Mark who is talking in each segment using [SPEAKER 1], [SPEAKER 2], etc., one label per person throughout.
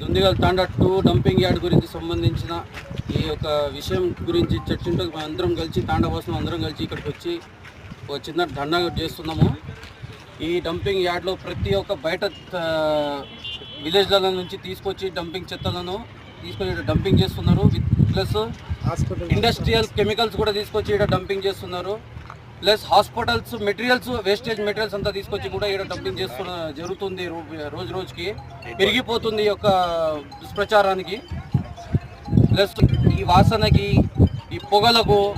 [SPEAKER 1] Dundigal Thanda to dumping yard గురించి సంబంధించిన ఈ యొక్క విషయం గురించి మేము అందరం కలిసి తాండా వాసులు అందరం కలిసి ఇక్కడికి వచ్చి ఒక చిన్న ధర్నా చేస్తున్నాము. ఈ డంపింగ్ యార్డ్లో ప్రతి ఒక్క బయట విలేజ్ల నుంచి తీసుకొచ్చి డంపింగ్ చెత్తలను తీసుకొని ఇక్కడ డంపింగ్ చేస్తున్నారు. విత్ ప్లస్ ఇండస్ట్రియల్ కెమికల్స్ కూడా తీసుకొచ్చి ఇక్కడ డంపింగ్ చేస్తున్నారు. Plus hospitals materials wastage materials అంతా తీసుకొచ్చి కూడా ఇక్కడ డంపింగ్ చేస్తున్న జరుగుతుంది రో- రోజు రోజుకి. పెరిగిపోతుంది యొక్క దుష్ప్రచారానికి ప్లస్ ఈ వాసనకి ఈ పొగలకు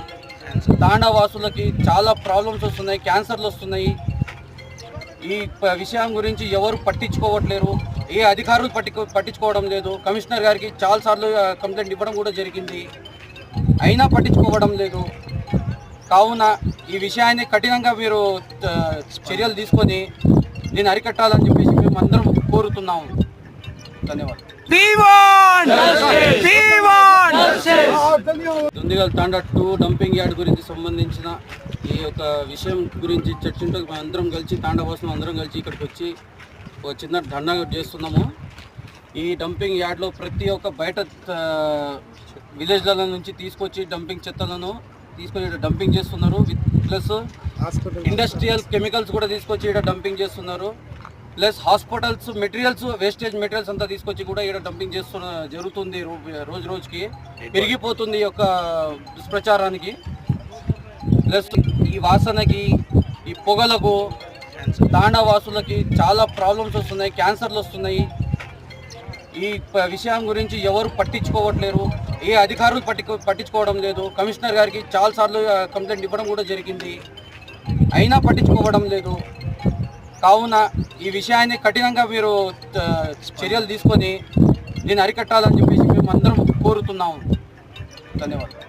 [SPEAKER 1] తాండవాసులకి చాలా ప్రాబ్లమ్స్ వస్తున్నాయి క్యాన్సర్లు వస్తున్నాయి. ఈ ప- విషయం గురించి ఎవరు పట్టించుకోవట్లేరు. ఏ అధికారులు పట్టి పట్టించుకోవడం లేదు. కమిషనర్ గారికి చాలాసార్లు కంప్లైంట్ ఇవ్వడం కూడా జరిగింది. అయినా పట్టించుకోవడం లేదు. కావున ఈ విషయాన్ని కఠినంగా మీరు చర్యలు తీసుకొని దీన్ని అరికట్టాలని చెప్పేసి మేము అందరం కోరుతున్నాము. ధన్యవాదాలు. Dundigal Thanda to dumping yard గురించి సంబంధించిన ఈ యొక్క విషయం గురించి చర్చించడానికి మేము అందరం కలిసి తాండా వాసులు అందరం కలిసి ఇక్కడికి వచ్చి ఒక చిన్న ధర్నా చేస్తున్నాము. ఈ డంపింగ్ యార్డ్లో ప్రతి ఒక్క బయట విలేజ్ల నుంచి తీసుకొచ్చి డంపింగ్ చెత్తలను తీసుకొని ఇక్కడ డంపింగ్ చేస్తున్నారు. విత్ ప్లస్ ఇండస్ట్రియల్ కెమికల్స్ కూడా తీసుకొచ్చి ఇక్కడ డంపింగ్ చేస్తున్నారు. Plus hospitals materials wastage materials అంతా తీసుకొచ్చి కూడా ఇక్కడ డంపింగ్ చేస్తున్న జరుగుతుంది రో- రోజు రోజుకి. పెరిగిపోతుంది ఈ యొక్క దుష్ప్రచారానికి. ప్లస్ ఈ వాసనకి ఈ పొగలకు తాండవాసులకి చాలా ప్రాబ్లమ్స్ వస్తున్నాయి క్యాన్సర్లు వస్తున్నాయి. ఈ విషయం గురించి ఎవరు పట్టించుకోవట్లేరు. ఏ అధికారులు పట్టి పట్టించుకోవడం లేదు. కమిషనర్ గారికి చాలాసార్లు కంప్లైంట్ ఇవ్వడం కూడా జరిగింది. అయినా పట్టించుకోవడం లేదు. కావున ఈ విషయాన్ని కఠినంగా మీరు చర్యలు తీసుకొని నేను అరికట్టాలని చెప్పేసి మేము అందరం కోరుతున్నాము. ధన్యవాదాలు.